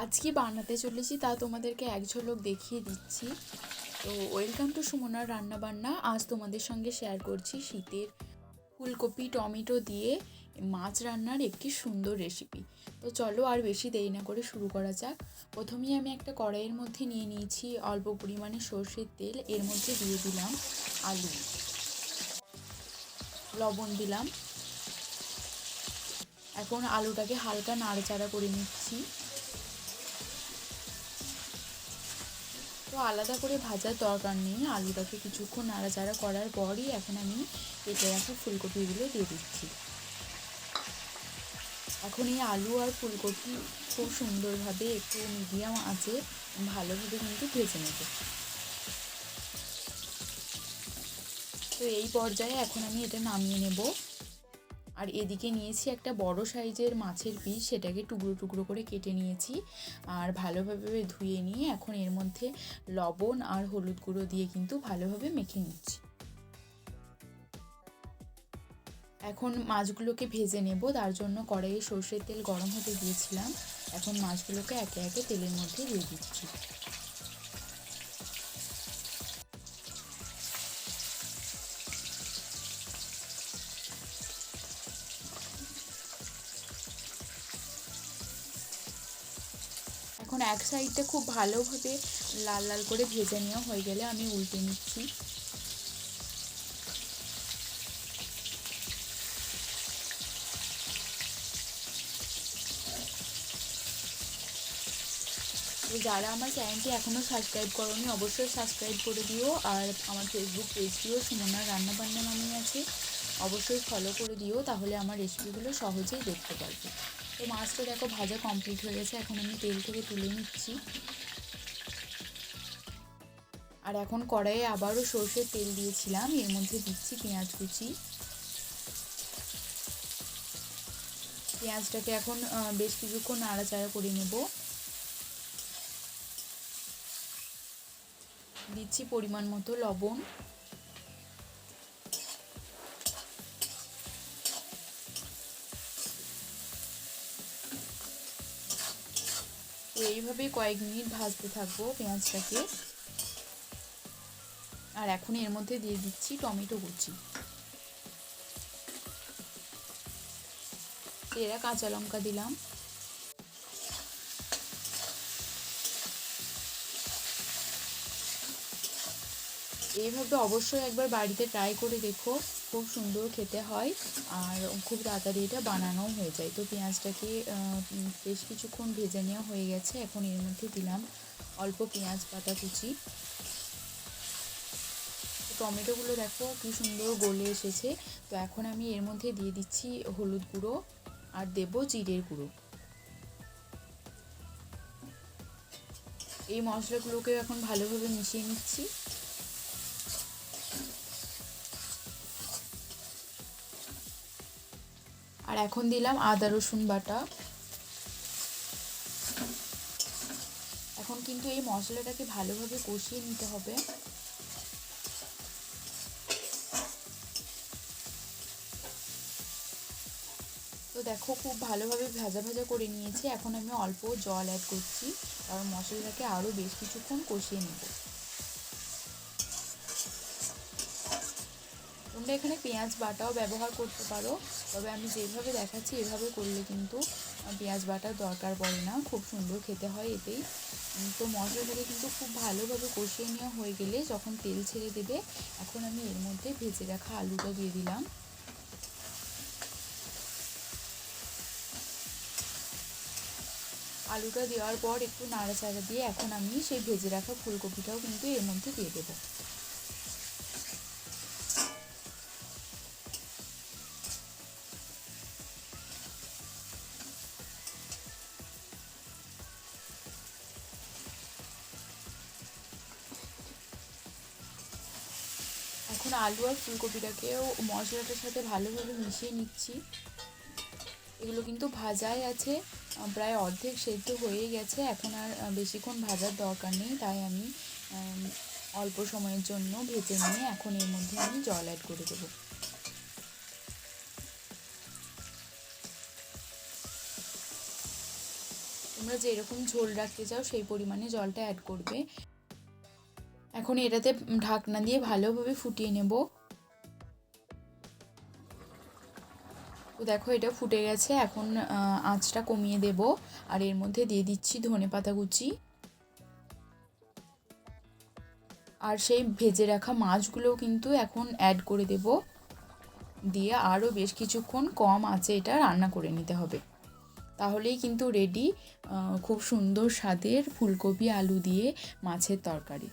আজকে বানাতে চলেছি, তা তোমাদেরকে এক ঝলক দেখিয়ে দিচ্ছি। তো ওয়েলকাম টু সুমনার রান্নাবান্না। আজ তোমাদের সঙ্গে শেয়ার করছি শীতের ফুলকপি, টমেটো দিয়ে মাছ রান্নার একটি সুন্দর রেসিপি তো চলো আর বেশি দেরি না করে শুরু করা যাক। প্রথমেই আমি একটা কড়াইয়ের মধ্যে নিয়ে নিয়েছি অল্প পরিমাণে সর্ষের তেল, এর মধ্যে দিয়ে দিলাম আলু। লবণ দিলাম। এখন আলুটাকে হালকা নাড়াচাড়া করে নিচ্ছি। তো আলাদা করে ভাজার দরকার নেই। আলুটাকে কিছুক্ষণ নাড়াচাড়া করার পরই এখন আমি কেটে রাখা ফুলকপিগুলো দিয়ে দিচ্ছি। এখন এই আলু আর ফুলকপি খুব সুন্দরভাবে একটু মিডিয়াম আছে, ভালোভাবে কিন্তু ভেজে নেব। তো এই পর্যায়ে এখন আমি এটা নামিয়ে নেব। আর এদিকে নিয়েছি একটা বড় সাইজের মাছের পিস, সেটাকে টুকরো টুকরো করে কেটে নিয়েছি আর ভালোভাবে ধুয়ে নিয়ে এখন এর মধ্যে লবণ আর হলুদ গুঁড়ো দিয়ে কিন্তু ভালোভাবে মেখে নিচ্ছি। এখন মাছগুলোকে ভেজে নেব, তার জন্য কড়াইয়ে সর্ষের তেল গরম হতে দিয়েছিলাম। এখন মাছগুলোকে একে একে তেলের মধ্যে দিয়ে দিচ্ছি। এখন এক সাইডটা খুব ভালোভাবে লাল লাল করে ভেজে নেওয়া হয়ে গেলে আমি উল্টে নিচ্ছি। যারা আমার চ্যানেলটি এখনও সাবস্ক্রাইব করোনি, অবশ্যই সাবস্ক্রাইব করে দিও। আর আমার ফেসবুক পেজটিও সুমনার রান্নাবান্না নামে আছে। অবশ্যই ফলো করে দিও, তাহলে আমার রেসিপিগুলো সহজেই দেখতে পারবে। তো মাছটা দেখো ভাজা কমপ্লিট হয়ে গেছে, এখন আমি তেল থেকে তুলে নিচ্ছি। আর এখন কড়াইয়ে আবারও সর্ষের তেল দিয়েছিলাম, এর মধ্যে দিচ্ছি পেঁয়াজ কুচি। পেঁয়াজটাকে এখন বেশ কিছুক্ষণ নাড়াচাড়া করে নেব। দিচ্ছি পরিমাণ মতো লবণ। তো এইভাবে কয়েক মিনিট ভাজতে থাকব পেঁয়াজটাকে। আর এখন এর মধ্যে দিয়ে দিচ্ছি টমেটো কুচি। এরা কাঁচা লঙ্কা দিলাম। এইভাবে অবশ্যই একবার বাড়িতে ট্রাই করে দেখো। খুব সুন্দর খেতে হয় আর খুব তাড়াতাড়ি এটা বানানোও হয়ে যায়। তো পেঁয়াজটাকে বেশ কিছুক্ষণ ভেজে নেওয়া হয়ে গেছে। এখন এর মধ্যে দিলাম অল্প পেঁয়াজ পাতা কুচি। টমেটোগুলো দেখো কি সুন্দর গলে এসেছে। তো এখন আমি এর মধ্যে দিয়ে দিচ্ছি হলুদ গুঁড়ো আর দেব জিরের গুঁড়ো। এই মশলাগুলোকে এখন ভালোভাবে মিশিয়ে নিচ্ছি। আর এখন দিলাম আদা, রসুন বাটা। এখন কিন্তু এই মশলাটাকে ভালোভাবে কষিয়ে নিতে হবে। তো দেখো, খুব ভালোভাবে ভাজা ভাজা করে নিয়েছি। এখন আমি অল্প জল অ্যাড করছি, কারণ মশলাটাকে আরও বেশ কিছুক্ষণ কষিয়ে নেব। তোমরা এখানে পেঁয়াজ বাটাও ব্যবহার করতে পারো। তবে আমি যেভাবে দেখাচ্ছি, এভাবে করলে কিন্তু পেঁয়াজ বাটার দরকার পড়ে না। খুব সুন্দর খেতে হয় এতেই। তো মশলাটাকে কিন্তু খুব ভালোভাবে কষিয়ে নেওয়া হয়ে গেলে যখন তেল ছেড়ে দেবে, এখন আমি এর মধ্যে ভেজে রাখা আলুটা দিয়ে দিলাম। আলুটা দেওয়ার পর একটু নাড়াচাড়া দিয়ে এখন আমি সেই ভেজে রাখা ফুলকপিটাও কিন্তু এর মধ্যে দিয়ে দেবো। এখন আলু আর ফুলকপিটাকেও মশলাটার সাথে ভালোভাবে মিশিয়ে নিচ্ছি। এগুলো কিন্তু ভাজাই আছে প্রায় অর্ধেক সেদ্ধ হয়ে গেছে। এখন আর বেশিক্ষণ ভাজার দরকার নেই, তাই আমি অল্প সময়ের জন্য ভেজে নিয়ে এখন এর মধ্যে আমি জল অ্যাড করে দেবো। তোমরা যেরকম ঝোল রাখতে চাও সেই পরিমাণে জলটা অ্যাড করবে। এখন এটাতে ঢাকনা দিয়ে ভালোভাবে ফুটিয়ে নেব। দেখো এটা ফুটে গেছে, এখন আঁচটা কমিয়ে দেব, আর এর মধ্যে দিয়ে দিচ্ছি ধনে পাতা কুচি। আর সেই ভেজে রাখা মাছগুলোও কিন্তু এখন অ্যাড করে দেব, দিয়ে আরও বেশ কিছুক্ষণ কম আছে এটা রান্না করে নিতে হবে। তাহলেই কিন্তু রেডি খুব সুন্দর স্বাদের ফুলকপি আলু দিয়ে মাছের তরকারি।